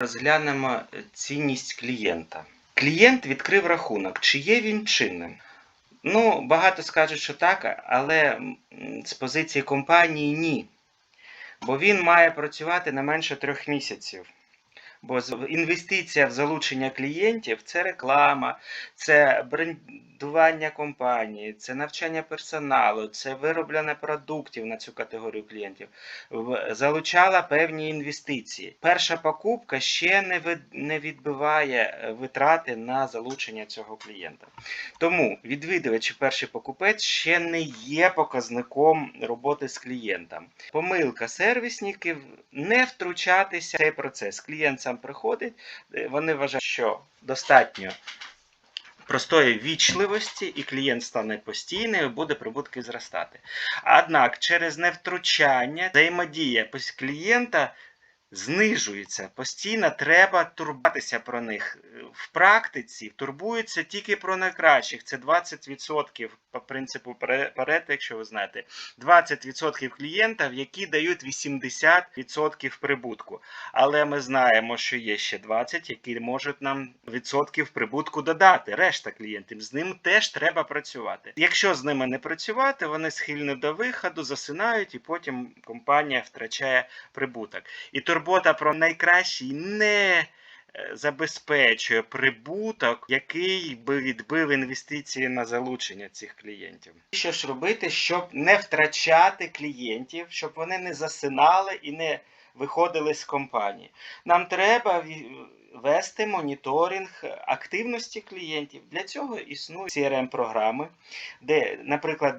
Розглянемо цінність клієнта. Клієнт відкрив рахунок. Чи є він чинним? Ну, багато скажуть, що так, але з позиції компанії ні. Бо він має працювати не менше трьох місяців. Бо інвестиція в залучення клієнтів це реклама, це брендування компанії, це навчання персоналу, це вироблення продуктів на цю категорію клієнтів. Залучала певні інвестиції. Перша покупка ще не відбиває е, витрати на залучення цього клієнта. Тому відвідувач і перший покупець ще не є показником роботи з клієнтом. Помилка сервісників не втручатися в цей процес. Клієнт сам приходить, е, вони вважають, що достатньо простої вічливості, і клієнт стане постійним, буде прибутки зростати. Однак через невтручання взаємодія клієнта знижується. Постійно треба турбуватися про них. В практиці турбуються тільки про найкращих. Це 20% по принципу Паре- Парето, якщо ви знаєте. 20% клієнтів, які дають 80% прибутку. Але ми знаємо, що є ще 20, які можуть нам відсотків прибутку додати. Решта клієнтів з ним теж треба працювати. Якщо з ними не працювати, вони схильні до виходу, засинають, і потім компанія втрачає прибуток. І турбота про найкращий не е, забезпечує прибуток, який би відбив інвестиції на залучення цих клієнтів. Що ж робити, щоб не втрачати клієнтів, щоб вони не засинали і не виходили з компанії? Нам треба вести моніторинг активності клієнтів. Для цього існують CRM-програми, де, наприклад,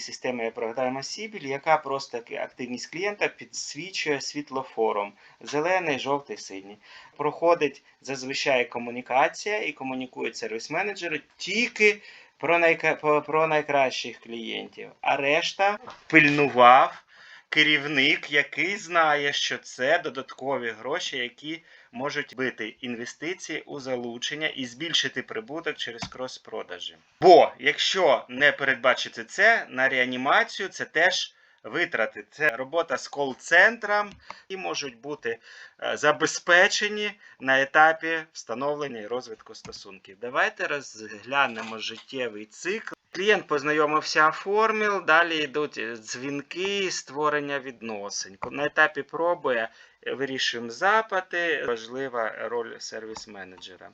системі є програма Сібіль, яка просто активність клієнта підсвічує світлофором зелений, жовтий, синій. Проходить зазвичай комунікація і комунікують сервіс-менеджери тільки про, найка... про- про найкращих клієнтів, а решта пильнував керівник, який знає, що це додаткові гроші, які можуть бити інвестиції у залучення і збільшити прибуток через крос-продажі. Бо якщо не передбачити це на реанімацію, це теж витрати. Це робота з кол-центром і можуть бути е, забезпечені на етапі встановлення і розвитку стосунків. Давайте розглянемо життєвий цикл. Клієнт познайомився, оформив, далі йдуть е, дзвінки, створення відносин. На етапі проби е, вирішуємо запити, важлива роль сервіс-менеджера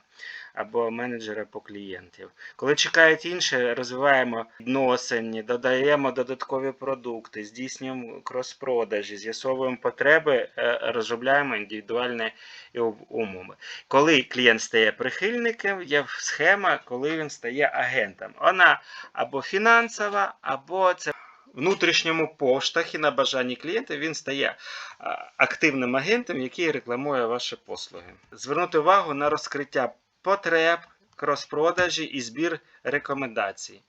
або менеджера по клієнтів. Коли чекають інше, розвиваємо відносини, додаємо додаткові продукти, здійснюємо крос-продажі, з'ясовуємо потреби, е, розробляємо індивідуальні умови. Коли клієнт стає прихильником, є схема, коли він стає агентом. Вона або фінансова, або це. Внутрішньому поштахі на бажанні клієнта він стає активним агентом, який рекламує ваші послуги. Звернути увагу на розкриття потреб, крос-продажі і збір рекомендацій.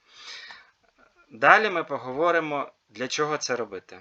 Далі ми поговоримо, для чого це робити.